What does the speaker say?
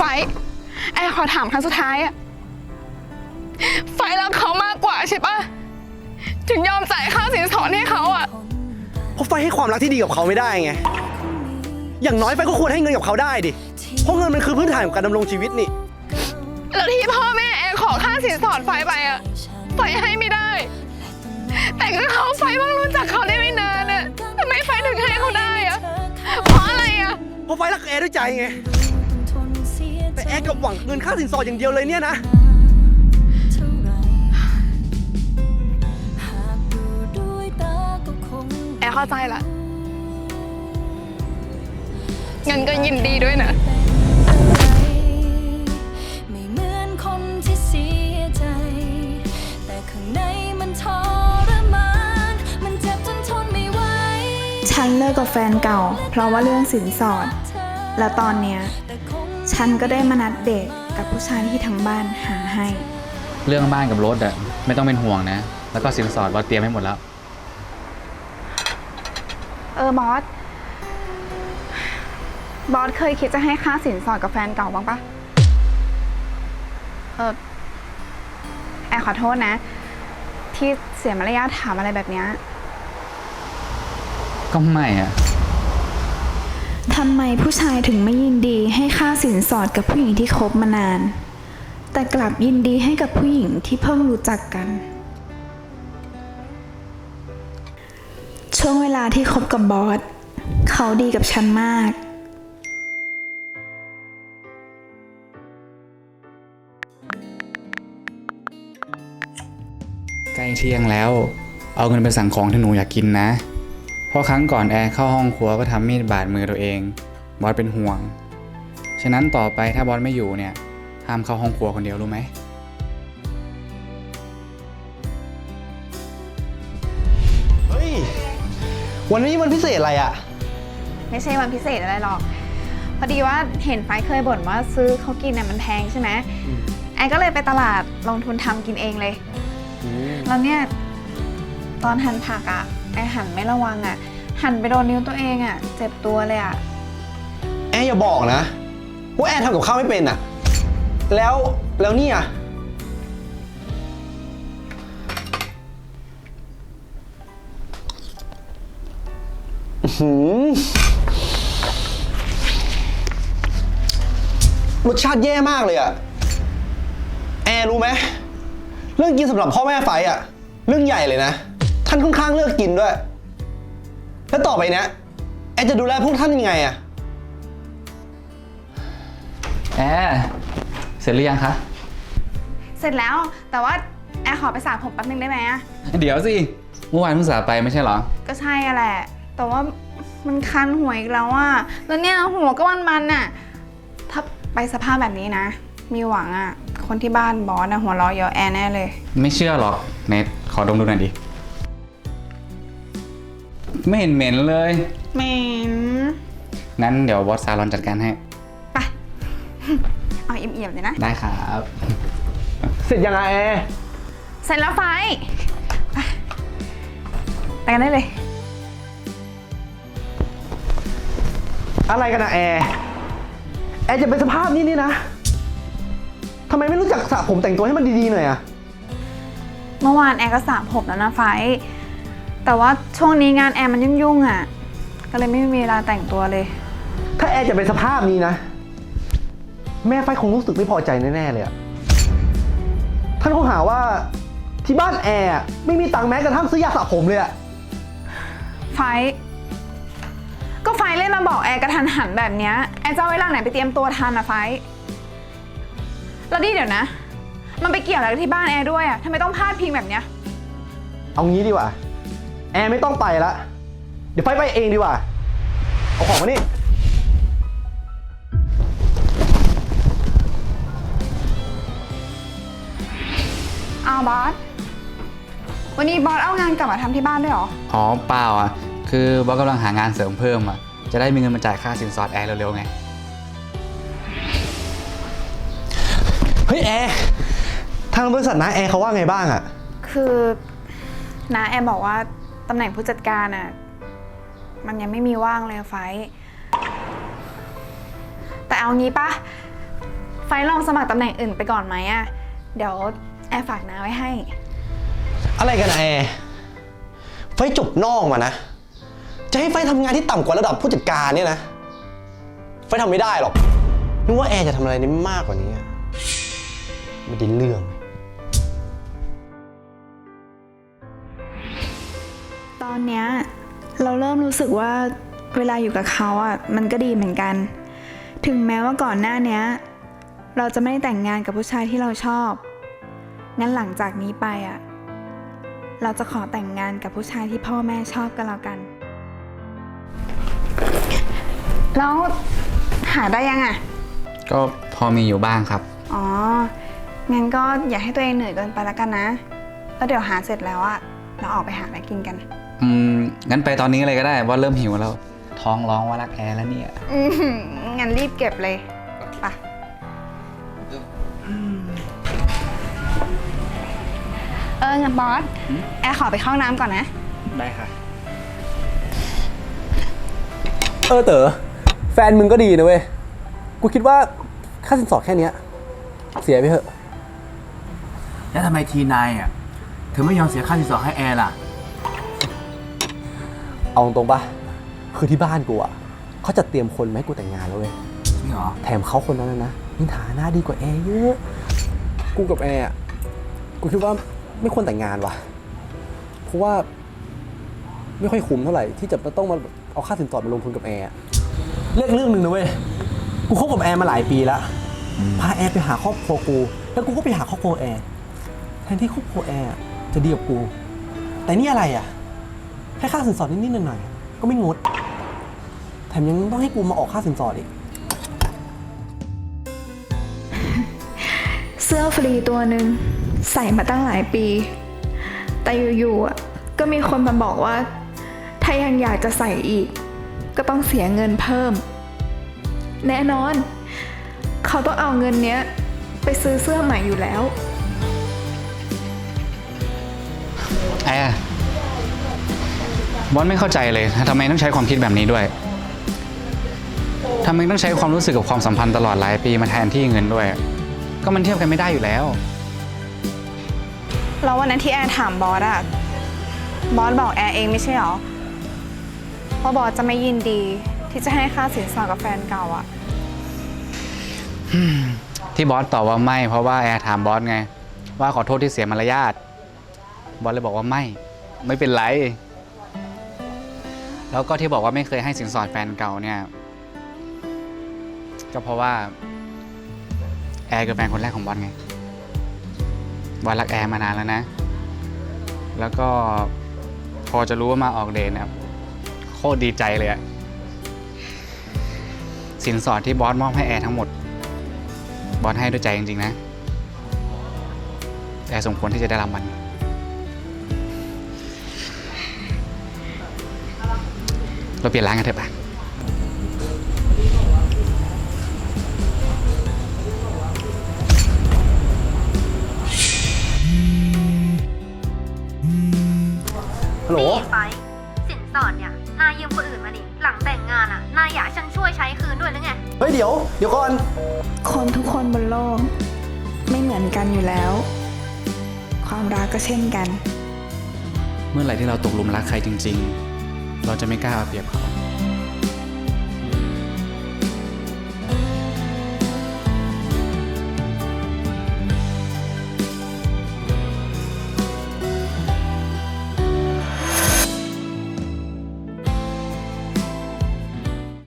ไฟท์แอร์ขอถามครั้งสุดท้ายอะไฟท์รักเขามากกว่าใช่ปะถึงยอมจ่ายค่าสินสอดให้เขาอะเพราะไฟให้ความรักที่ดีกับเขาไม่ได้ไง อย่างน้อยไฟก็ควรให้เงินกับเขาได้ดิ เพราะเงินมันคือพื้นฐานของการดำรงชีวิตนี่ แล้วที่พ่อแม่แอร์ขอค่าสินสอดไฟท์ไปอะไฟท์ให้ไม่ได้ แต่ก็เขาไฟท์เพิ่งรู้จักเขาได้ไม่นานอะทำไมไฟท์ถึงให้เขาได้อะเพราะอะไรอะเพราะไฟรักแอร์ด้วยใจไง แต่แอร์กลับหวังเงินค่าสินสอดอย่างเดียวเลยเนี่ยนะ แอร์เข้าใจละงั้นก็ยินดีด้วยนะ ไม่เหมือนคนที่เสียใจ แต่ข้างในมันทรมาน มันเจ็บจนทนไม่ไหว ฉันเลิกกับแฟนเก่า เพราะว่าเรื่องสินสอด และตอนเนี้ยแต่คง ฉันก็ได้มานัดเดทกับผู้ชายที่ทั้งบ้านหาให้ เรื่องบ้านกับรถอะไม่ต้องเป็นห่วงนะ แล้วก็สินสอดว่าเตรียมให้หมดแล้ว เออ บอส บอสเคยคิดจะให้ค่าสินสอดกับแฟนเก่าบ้างปะเออแอร์ขอโทษนะ ที่เสียมารยาทถามอะไรแบบเนี้ย ก็ไม่อะ ทำไมผู้ชายถึงไม่ยินดีให้ค่าสินสอดกับผู้หญิงที่คบมานาน แต่กลับยินดีให้กับผู้หญิงที่เพิ่งรู้จักกัน ช่วงเวลาที่คบกับบอส เขาดีกับฉันมาก ใกล้เที่ยงแล้ว เอาเงินไปสั่งของที่หนูอยากกินนะ เพราะครั้งก่อนแอร์เข้าห้องครัวก็ทำมีดบาดมือตัวเอง บอสเป็นห่วง ฉะนั้นต่อไปถ้าบอสไม่อยู่เนี่ยห้ามเข้าห้องครัวคนเดียวรู้ไหมเฮ้ย วันนี้มันพิเศษอะไรอะไม่ใช่วันพิเศษอะไรหรอก พอดีว่าเห็นไฟเคยบ่นว่าซื้อเขากินเนี่ยมันแพงใช่ไหมแอนก็เลยไปตลาดลงทุนทำกินเองเลย แล้วเนี่ย ตอนหั่นผักอะ แอนหั่นไม่ระวังอะหั่นไปโดนนิ้วตัวเองอะเจ็บตัวเลยอะแอร์อย่าบอกนะว่าแอร์ทำกับข้าวไม่เป็นอะแล้วแล้วนี่อะอื้อหือรสชาติแย่มากเลยอะแอร์รู้ไหม เรื่องกินสำหรับพ่อแม่ไฟอะ เรื่องใหญ่เลยนะ ท่านค่อนข้างเลือกกินด้วย แล้วต่อไปเนี้ยแอร์จะดูแลพวกท่านยังไงอะแอร์เสร็จหรือยังคะ เสร็จแล้วแต่ว่าแอนขอไปสระผมแป๊บนึงได้ไหมอะเดี๋ยวสิ เมื่อวานเพิ่งสาไปไม่ใช่เหรอ ก็ใช่อะแหละ แต่ว่ามันคันหัวอีกแล้วอะแล้วเนี่ยหัวก็มันมันๆน่ะถ้าไปสภาพแบบนี้นะ มีหวังอะคนที่บ้านบอสนะหัวเราะเยาะแอนแน่เลย ไม่เชื่อหรอกเนทขอดมดูหน่อยดิ ไม่เห็นเหม็นเลย เหม็นงั้นเดี๋ยวบอสซาลอนจัดการให้ ไป เอาเอี่ยมๆเลยนะ ได้ครับ เสร็จยังไงแอร์เสร็จแล้วไฟไปไปกันได้เลย อะไรกันนะแอร์แอร์จะเป็นสภาพนี้นี่นะทำไมไม่รู้จักสระผมแต่งตัวให้มันดีๆหน่อยอะ เมื่อวานแอร์ก็สระผมแล้วนะไฟ แต่ว่าช่วงนี้งานแอร์มันยุ่งๆอะก็เลยไม่มีเวลาแต่งตัวเลย ถ้าแอร์จะเป็นสภาพนี้นะ แม่ไฟคงรู้สึกไม่พอใจแน่ๆเลยอะท่านคงหาว่าที่บ้านแอร์อะไม่มีตังค์แม้กระทั่งซื้อยาสระผมเลยอะไฟท์ก็ไฟท์เล่นมาบอกแอร์กระทันหันแบบเนี้ยแอร์จะเอาเวลาไหนไปเตรียมตัวทันอะไฟท์แล้วดิเดี๋ยวนะ มันไปเกี่ยวอะไรกับที่บ้านแอร์ด้วยอะทำไมต้องพลาดพิงแบบเนี้ย เอางี้ดีกว่า แอร์ไม่ต้องไปละ เดี๋ยวไฟไปเองดีกว่า เอาของมานี่ อ้าวบอส วันนี้บอสเอางานกลับมาทำที่บ้านด้วยเหรอ อ๋อเปล่าอะ คือบอสกำลังหางานเสริมเพิ่มอะ จะได้มีเงินมาจ่ายค่าสินสอดแอร์เร็วๆไง เฮ้ยแอร์ ทางบริษัทนะแอร์เขาว่าไงบ้างอะ คือนาแอร์บอกว่า ตำแหน่งผู้จัดการอะมันยังไม่มีว่างเลยอะไฟท์แต่เอางี้ปะไฟลองสมัครตำแหน่งอื่นไปก่อนไหมอะเดี๋ยวแอร์ฝากน้าไว้ให้ อะไรกันแอร์ไฟจบนอกมานะ จะให้ไฟทำงานที่ต่ำกว่าระดับผู้จัดการเนี่ยนะ ไฟทำไม่ได้หรอกนึกว่าแอร์จะทำอะไรได้มากกว่านี้อะไม่ได้เรื่อง อนเนี้ยเราเริ่มรู้สึกว่าเวลาอยู่กับเขาอะมันก็ดีเหมือนกัน ถึงแม้ว่าก่อนหน้าเนี้ย เราจะไม่ได้แต่งงานกับผู้ชายที่เราชอบ งั้นหลังจากนี้ไปอะเราจะขอแต่งงานกับผู้ชายที่พ่อแม่ชอบกันแล้วกัน แล้วหาได้ยังอะ ก็พอมีอยู่บ้างครับ อ๋อ งั้นก็อย่าให้ตัวเองเหนื่อยเกินไปแล้วกันนะ แล้วเดี๋ยวหาเสร็จแล้วอะเราออกไปหาอะไรกินกัน อืมงั้นไปตอนนี้เลยก็ได้ว่าเริ่มหิวแล้ว ท้องร้องว่ารักแอร์แล้วเนี่ย อืมงั้นรีบเก็บเลยไปเอองั้นบอส แอร์ขอไปเข้าห้องน้ำก่อนนะ ได้ค่ะ เออเต๋อแฟนมึงก็ดีนะเว้ย กูคิดว่าค่าสินสอดแค่เนี้ย เสียไปเถอะ แล้วทำไมทีนายอะถึงไม่ยอมเสียค่าสินสอดให้แอร์ล่ะ เอาตรงๆปะคือที่บ้านกูอะเขาจะเตรียมคนมาให้กูแต่งงานแล้วเว้ย จริงเหรอ แถมเขาคนนั้นนะนะมีฐานะดีกว่าแอร์เยอะ กูกับแอร์อะกูคิดว่าไม่ควรแต่งงานว่ะ เพราะว่าไม่ค่อยคุ้มเท่าไหร่ที่จะต้องมาเอาค่าสินสอดมาลงทุนกับแอร์อะเรื่องเรื่องหนึ่งนะเว้ย กูคบกับแอร์มาหลายปีแล้วพาแอร์ไปหาครอบครัวกู แล้วกูก็ไปหาครอบครัวแอร์แทนที่ครอบครัวแอร์อะจะดีกับกู แต่นี่อะไรอะ แค่ค่าสินสอดนิดๆหน่อยๆอะก็ไม่งด แถมยังต้องให้กูมาออกค่าสินสอดอีก เสื้อฟรีตัวหนึ่งใส่มาตั้งหลายปี แต่อยู่ๆอะก็มีคนมาบอกว่า ถ้ายังอยากจะใส่อีก ก็ต้องเสียเงินเพิ่ม แน่นอน เขาต้องเอาเงินเนี้ย ไปซื้อเสื้อใหม่อยู่แล้ว แอร์ บอสไม่เข้าใจเลยทำไมต้องใช้ความคิดแบบนี้ด้วยทำไมต้องใช้ความรู้สึกกับความสัมพันธ์ตลอดหลายปีมาแทนที่เงินด้วย ก็มันเทียบกันไม่ได้อยู่แล้ว แล้ววันนั้นที่แอร์ถามบอสอะบอสบอกแอร์เองไม่ใช่หรอว่าบอสจะไม่ยินดีที่จะให้ค่าสินสอดกับแฟนเก่าอะที่บอสตอบว่าไม่ เพราะว่าแอร์ถามบอสไง ว่าขอโทษที่เสียมารยาทบอสเลยบอกว่าไม่ ไม่เป็นไร แล้วก็ที่บอกว่าไม่เคยให้สินสอดแฟนเก่าเนี่ย ก็เพราะว่าแอร์คือแฟนคนแรกของบอสไงบอสรักแอร์มานานแล้วนะ แล้วก็พอจะรู้ว่ามาออกเดทเนี่ยโคตรดีใจเลยอะสินสอดที่บอสมอบให้แอร์ทั้งหมด บอสให้ด้วยใจจริงๆนะแต่สมควรที่จะได้รับมัน เราเปลี่ยนร้านกันเถอะปะฮัลโหลไป สินสอดเนี่ย นายยืมคนอื่นมาดิ หลังแต่งงานอะ นายอยากให้ฉันช่วยใช้คืนด้วยหรือไง เฮ้ยเดี๋ยว เดี๋ยวก่อน คนทุกคนบนโลก ไม่เหมือนกันอยู่แล้ว ความรักก็เช่นกัน เมื่อไหร่ที่เราตกหลุมรักใครจริง ๆ เราจะไม่กล้าเอาเปรียบเขา